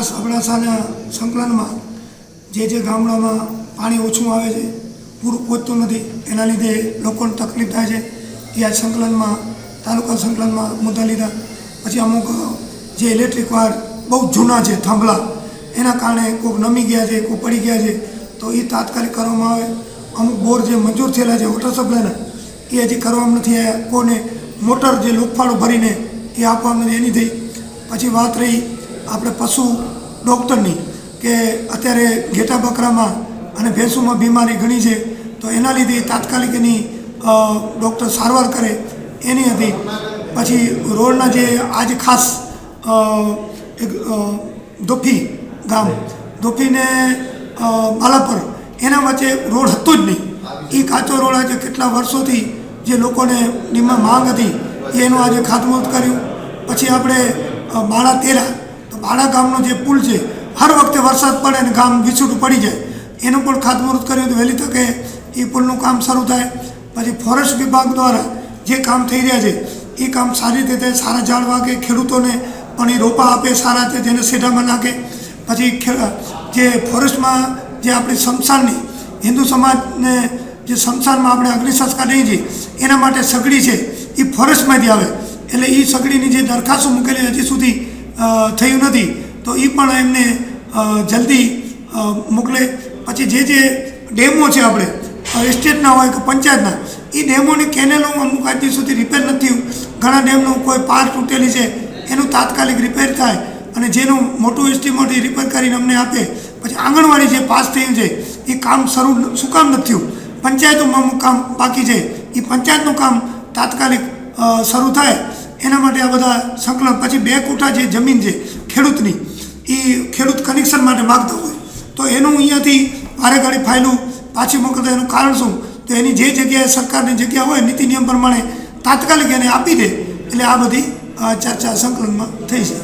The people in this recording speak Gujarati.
ખાસ અબડાસાના સંકલનમાં જે જે ગામડામાં પાણી ઓછું આવે છે, પૂરું પહોંચતું નથી, એના લીધે લોકોને તકલીફ થાય છે. એ આ સંકલનમાં તાલુકા સંકલનમાં મુદ્દા લીધા. પછી અમુક જે ઇલેક્ટ્રિક વાયર બહુ જૂના છે, થાંભલા, એના કારણે કોઈક નમી ગયા છે કોઈ પડી ગયા છે, તો એ તાત્કાલિક કરવામાં આવે. અમુક બોર જે મંજૂર થયેલા છે વોટર સપ્લાયના એ હજી કરવામાં નથી આવ્યા. કોને મોટર જે લોકફાળો ભરીને એ આપવામાં એની થઈ. પછી વાત રહી, આપણે પશુ ડૉક્ટરની કે અત્યારે ઘેટા બકરામાં અને ભેંસોમાં બીમારી ઘણી છે તો એના લીધે તાત્કાલિક એની ડૉક્ટર સારવાર કરે. એની હતી. પછી રોડના જે આજે ખાસ એક દોફી ગામ દોફીને અ, બાલાપર એના વચ્ચે રોડ હતો જ નહીં. એ કાચો રોડ આજે કેટલા વર્ષોથી જે લોકોને ડીમાં માંગ હતી એનું આજે ખાતમુહૂર્ત કર્યું. પછી આપણે બાળા તેરા બાળા ગામનો જે પુલ છે, હર વખતે વરસાદ પડે અને ગામ વિછૂટું પડી જાય. એનું પણ ખાતમુહૂર્ત કર્યું તો વહેલી તકે એ પુલનું કામ શરૂ થાય. પછી ફોરેસ્ટ વિભાગ દ્વારા જે કામ થઈ રહ્યા છે, એ કામ સારી રીતે થાય સારા ઝાડ વાગે, ખેડૂતોને પણ એ રોપા આપે, સારા રીતે જેને સેઢામાં નાખે. પછી જે ફોરેસ્ટમાં જે આપણી શમશાનની, હિન્દુ સમાજને જે શમશાનમાં આપણે અગ્નિ સંસ્કાર લઈએ છીએ, એના માટે સગડી છે, એ ફોરેસ્ટમાંથી આવે. એટલે એ સગડીની જે દરખાસ્તો મૂકેલી હજી સુધી થયું નથી, તો એ પણ એમને જલ્દી મોકલે. પછી જે જે ડેમો છે આપણે એસ્ટેટના હોય કે પંચાયતના એ ડેમોની કેનેલોમાં અમુક આજ સુધી રિપેર નથી ઘણા ડેમનું કોઈ પાર તૂટેલી છે, એનું તાત્કાલિક રિપેર થાય અને જેનું મોટું એસ્ટીમેટ રિપેર કરીને અમને આપે. પછી આંગણવાડી જે પાસ થયું છે એ કામ શરૂ શું કામ નથી થયું? પંચાયતોમાં અમુક કામ બાકી છે એ પંચાયતનું કામ તાત્કાલિક શરૂ થાય. એના માટે આ બધા સંકલન પછી બે કોઠા જે જમીન છે, ખેડૂતની, એ ખેડૂત કનેક્શન માટે માગતા હોય. તો એનું અહીંયાથી મારે ગાડી ફાઇલું પાછી મોકલતા એનું કારણ શું? તો એની જે જગ્યાએ સરકારની જગ્યા હોય, નીતિ નિયમ પ્રમાણે તાત્કાલિક એને આપી દે. એટલે આ બધી ચર્ચા સંકલનમાં થઈ છે.